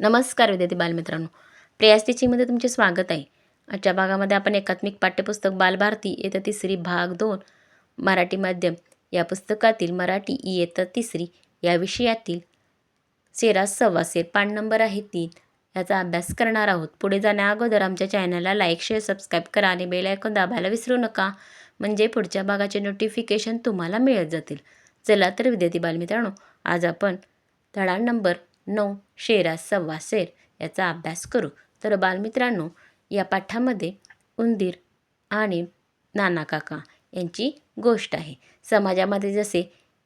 नमस्कार विद्यार्थी बालमित्रांनो. प्रेयास टीचिंगमध्ये तुमचे स्वागत आहे. आजच्या भागामध्ये आपण एकात्मिक पाठ्यपुस्तक बालभारती येतं तिसरी भाग दोन मराठी माध्यम या पुस्तकातील मराठी इयत्ता तिसरी या विषयातील सेरा सव्वासेर पान नंबर आहे तीन याचा अभ्यास करणार आहोत. पुढे जाण्या अगोदर आमच्या चॅनलला लाईक शेअर सबस्क्राईब करा आणि बेल आयकॉन दाबायला विसरू नका. म्हणजे पुढच्या भागाचे नोटिफिकेशन तुम्हाला मिळत जातील. चला तर विद्यार्थी बालमित्रांनो आज आपण धडा नंबर नऊ शेरा सव्वा शेर याचा अभ्यास करू. तर बालमित्रांनो या पाठामध्ये उंदीर आणि नाना काका यांची गोष्ट आहे. समाजामध्ये जसे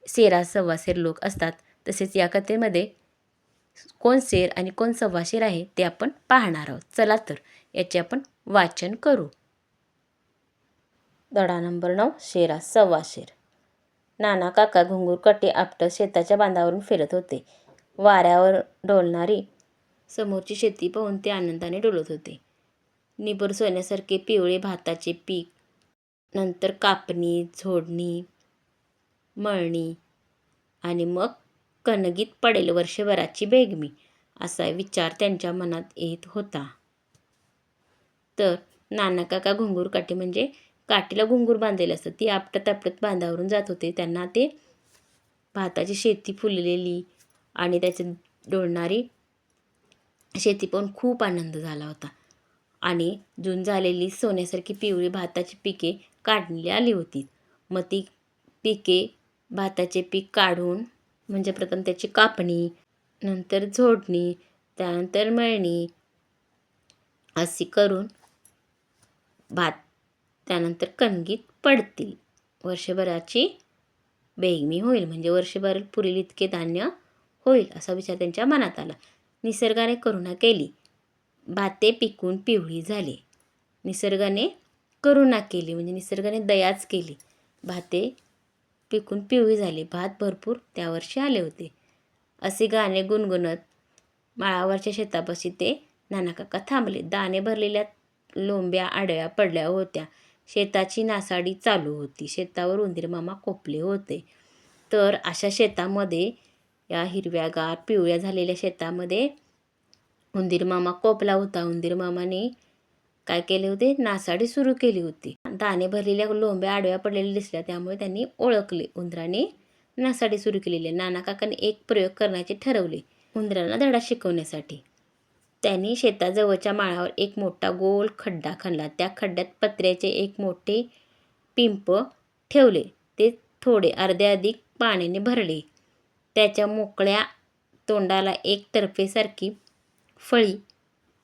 शेरा सव्वाशेर लोक असतात तसेच या कथेमध्ये कोण शेर आणि कोण सव्वाशेर आहे ते आपण पाहणार आहोत. चला तर याचे आपण वाचन करू. धडा नंबर नऊ शेरा सव्वाशेर नाना काका घुंगूर कटे आपटत शेताच्या बांधावरून फिरत होते. वाऱ्यावर डोलणारी समोरची शेती पाहून ते आनंदाने डोलत होते. निबर सोन्यासारखे पिवळे भाताचे पीक नंतर कापणी झोडणी मळणी आणि मग कणगीत पडेल वर्षभराची बेगमी असा विचार त्यांच्या मनात येत होता. तर नानाकाका घुंगूर काठी म्हणजे काठीला घुंगूर बांधलेलं असतं. ती आपटत आपटत बांधावरून जात होते. त्यांना ते भाताची शेती फुललेली आणि त्याची डोलणारी शेती पाहून खूप आनंद झाला होता. आणि जून झालेली सोन्यासारखी पिवळी भाताची पिके काढली आली होती. मग ती पिके भाताचे पीक काढून म्हणजे प्रथम त्याची कापणी नंतर झोडणी त्यानंतर मळणी अशी करून भात त्यानंतर कणगीत पडतील. वर्षभराची बेगमी होईल. म्हणजे वर्षभर पुरेल इतके धान्य होईल असा विचार त्यांच्या मनात आला. निसर्गाने करुणा केली. भाते पिकून पिवळी झाली. निसर्गाने करुणा केली म्हणजे निसर्गाने दयाच केली. भाते पिकून पिवळी झाली. भात भरपूर त्या वर्षी आले होते. असे गाणे गुणगुणत माळावरच्या शेतापाशी ते नानाकाका थांबले. दाणे भरलेल्या लोंब्या आडव्या पडल्या होत्या. शेताची नासाडी चालू होती. शेतावर उंदीर मामा कोपले होते. तर अशा शेतामध्ये या हिरव्यागार पिवळ्या झालेल्या शेतामध्ये उंदीर मामा कोपला होता. उंदीर मामाने काय केले होते? नासाडी सुरू केली होती. दाणे भरलेल्या लोंब्या आडव्या पडलेल्या दिसल्या त्यामुळे त्यांनी ओळखले. उंदराने नासाडी सुरू केलेली. नाना काकाने एक प्रयोग करण्याचे ठरवले उंदरांना धडा शिकवण्यासाठी. त्यांनी शेताजवळच्या माळावर एक मोठा गोल खड्डा खणला त्या खड्ड्यात पत्र्याचे एक मोठे पिंप ठेवले. ते थोडे अर्धे अधिक पाण्याने भरले. त्याच्या मोकळ्या तोंडाला एक तर्फेसारखी फळी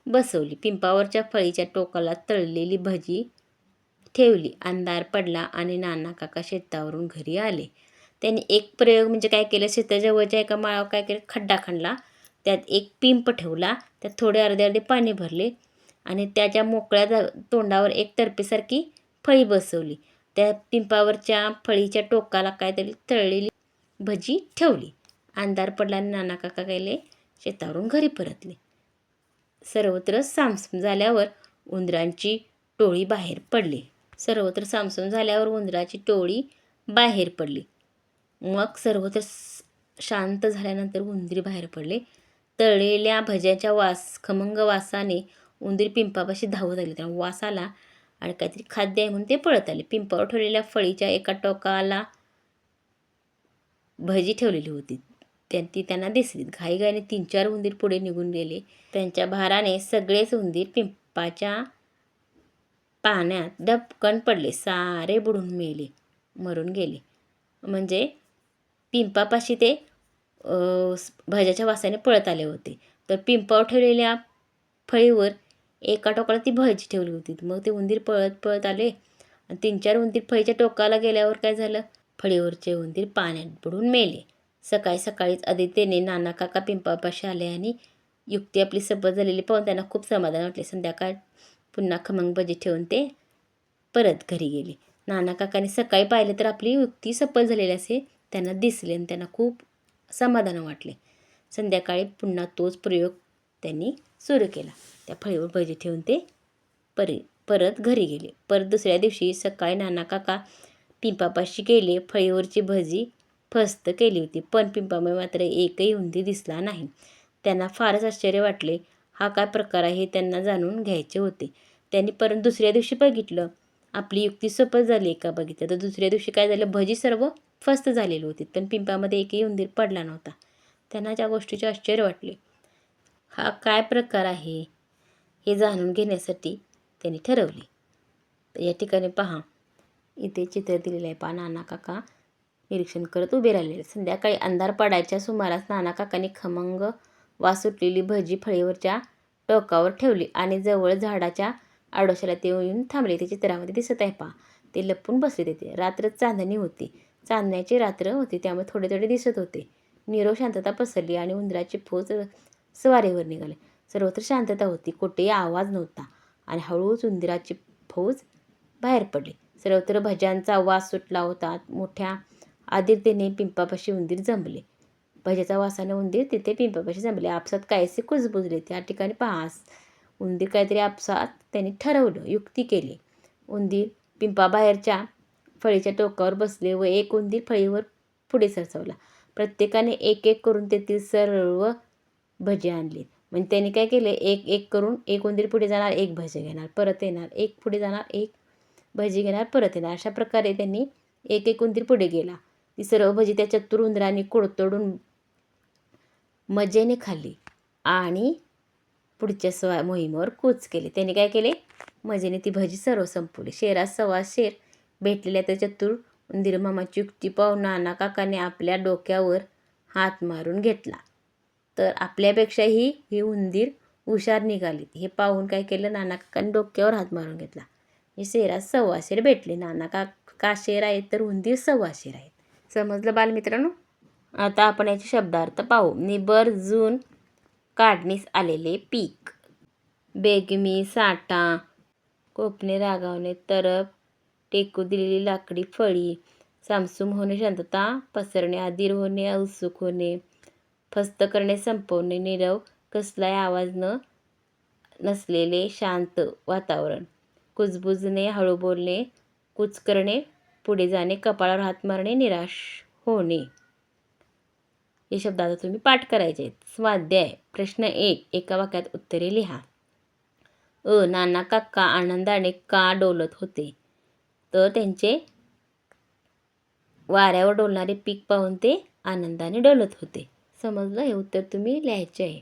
बसवली. पिंपावरच्या फळीच्या टोकाला तळलेली भजी ठेवली. अंधार पडला आणि नाना काका शेतावरून घरी आले. त्यांनी एक प्रयोग म्हणजे काय केलं? शेताजवळच्या एका माळावर काय केलं? खड्डा खणला. त्यात एक पिंप ठेवला. त्यात थोडे अर्धे अर्धे पाणी भरले आणि त्याच्या मोकळ्या तोंडावर एक तर्फेसारखी फळी बसवली. त्या पिंपावरच्या फळीच्या टोकाला काहीतरी तळलेली भजी ठेवली. अंधार पडला आणि नाना काका गेले शेतावरून घरी परतले. सर्वत्र सामसूम झाल्यावर उंदरांची टोळी बाहेर पडली. सर्वत्र सामसूम झाल्यावर उंदराची टोळी बाहेर पडली. मग सर्वत्र शांत झाल्यानंतर उंदरी बाहेर पडले. तळलेल्या भज्याच्या वास खमंग वासाने उंदीर पिंपापाशी धावत आली त्या वासाला आणि काहीतरी खाद्य आहे म्हणून ते पळत आले. पिंपावर ठेवलेल्या फळीच्या एका टोकाला भजी ठेवलेली होती. त्या ती त्यांना दिसलीत. घाईघाईने तीन चार उंदीर पुढे निघून गेले. त्यांच्या भाराने सगळेच उंदीर पिंपाच्या पाण्यात डबकन पडले. सारे बुडून मेले मरून गेले. म्हणजे पिंपापाशी ते भज्याच्या वासाने पळत आले होते. तर पिंपावर ठेवलेल्या फळीवर एका टोकाला ती भजी ठेवली होती. मग ते उंदीर पळत पळत आले. आणि तीन चार उंदीर फळीच्या टोकाला गेल्यावर काय झालं? फळीवरचे उंदीर पाण्यात बुडून मेले. सकाळी सकाळीच आदित्यने नाना काका पिंपापाशी आले आणि युक्ती आपली सबत झालेली पाहून त्यांना खूप समाधान वाटले. संध्याकाळ पुन्हा खमंग भजी ठेवून ते परत घरी गेले. नाना काकाने सकाळी पाहिले तर आपली युक्ती सफल झालेली असे त्यांना दिसले आणि त्यांना खूप समाधान वाटले. संध्याकाळी पुन्हा तोच प्रयोग त्यांनी सुरू केला. त्या फळीवर भजी ठेवून ते परी परत घरी गेले. परत दुसऱ्या दिवशी सकाळी नाना काका पिंपापाशी गेले फळीवरची भजी फस्त केली होती. पण पिंपामुळे मात्र एकही उंदी दिसला नाही. त्यांना फारच आश्चर्य वाटले. हा काय प्रकार आहे हे त्यांना जाणून घ्यायचे होते. त्यांनी परत दुसऱ्या दिवशी बघितलं. आपली युक्ती सफल झाली का बघितलं तर दुसऱ्या दिवशी काय झालं? भजी सर्व फस्त झालेली होती. पण पिंपामध्ये एकही उंदीर पडला नव्हता. त्यांना त्या गोष्टीचे आश्चर्य वाटले. हा काय प्रकार आहे हे जाणून घेण्यासाठी त्यांनी ठरवले. तर या ठिकाणी पहा. इथे चित्र दिलेलं आहे पहा नाना काका निरीक्षण करत उभे राहिलेले संध्याकाळी अंधार पडायच्या सुमारास नाना काकाने खमंग वास सुटलेली भजी फळीवरच्या टोकावर ठेवली आणि जवळ झाडाच्या आडोशाला ते येऊन थांबले. ते चित्रामध्ये दिसत आहे पहा ते लपून बसले तिथे रात्र चांदणी होती. चांदण्याची रात्र होती त्यामुळे थोडे थोडे दिसत होते. नीरव शांतता पसरली आणि उंदराची फौज स्वारीवर निघाले. सर्वत्र शांतता होती कुठेही आवाज नव्हता आणि हळूच उंदराची फौज बाहेर पडली. सर्वत्र भज्यांचा वास सुटला होता. मोठ्या आदिरतेने पिंपापाशी उंदीर जमले. भज्याचा वासाने उंदीर तिथे पिंपापाशी जमले. आपसात काहीसे कुजबुजले. त्या ठिकाणी पहास. उंदीर काहीतरी आपसात त्यांनी ठरवलं युक्ती केली. उंदीर पिंपाबाहेरच्या फळीच्या टोकावर बसले व एक उंदीर फळीवर पुढे सरसवला. प्रत्येकाने एक एक करून तेथील सर्व भजे आणली. म्हणजे त्यांनी काय केले? एक एक करून एक उंदीर पुढे जाणार एक भजे घेणार. परत येणार एक पुढे जाणार एक भजी घेणार परत येणार. अशा प्रकारे त्यांनी एक एक उंदीर पुढे गेला. ती सर्व भजी त्या चतुर उंदरांनी कोडतोडून मजेने खाल्ली आणि पुढच्या स्वा मोहिमेवर कूच केले. त्याने काय केले? मजेने ती भजी सर्व संपवली. शेरात सव्वा शेर भेटलेल्या त्या चतुर उंदीर मामाची युक्ती पाहून नाना काकाने आपल्या डोक्यावर हात मारून घेतला. तर आपल्यापेक्षाही ही उंदीर हुशार निघाली. हे पाहून काय केलं? नाना काकाने डोक्यावर हात मारून घेतला. हे शेर भेटले नाना का का शेर आहेत तर उंदीर सव्वा शेर आहेत. समजलं बालमित्रांनो? आता आपण याचे शब्दार्थ पाहू. निबरजून काढणीस आलेले पीक. बेगमी साठा कोपणे रागावणे तरप टेकू दिलेली लाकडी फळी सामसूम होणे शांतता पसरणे अधीर होणे उत्सुक होणे फस्त करणे संपवणे नीरव कसलाही आवाज न नसलेले शांत वातावरण. कुजबुजणे हळू बोलणे कुच करणे पुढे जाणे कपाळावर हात मारणे निराश होणे. हे शब्द आता तुम्ही पाठ करायचे आहेत. स्वाध्याय प्रश्न एक एका वाक्यात उत्तरे लिहा. अ नाना काका आनंदाने का डोलत होते? तर त्यांचे वाऱ्यावर डोलणारे पीक पाहून ते आनंदाने डोलत होते. समजलं? हे उत्तर तुम्ही लिहायचे आहे.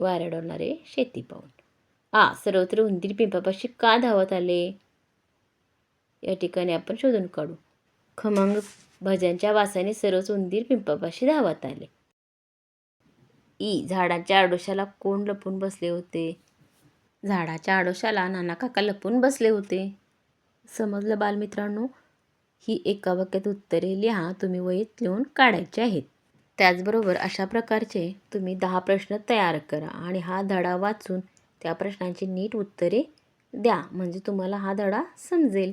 वाऱ्या डोलणारे शेती पाहून. हां सर्वत्र उंदीर पिंपापाशी का धावत आले? या ठिकाणी आपण शोधून काढू. खमंग भज्यांच्या वासाने सर्वच उंदीर पिंपापाशी धावत आले. ई झाडाच्या आडोशाला कोण लपून बसले होते? झाडाच्या आडोशाला नाना काका लपून बसले होते. समजलं बालमित्रांनो? ही एका वाक्यात उत्तरे लिहा तुम्ही वहीत लिहून काढायचे आहेत. त्याचबरोबर अशा प्रकारचे तुम्ही दहा प्रश्न तयार करा आणि हा धडा वाचून त्या प्रश्नांची नीट उत्तरे द्या. म्हणजे तुम्हाला हा धडा समजेल.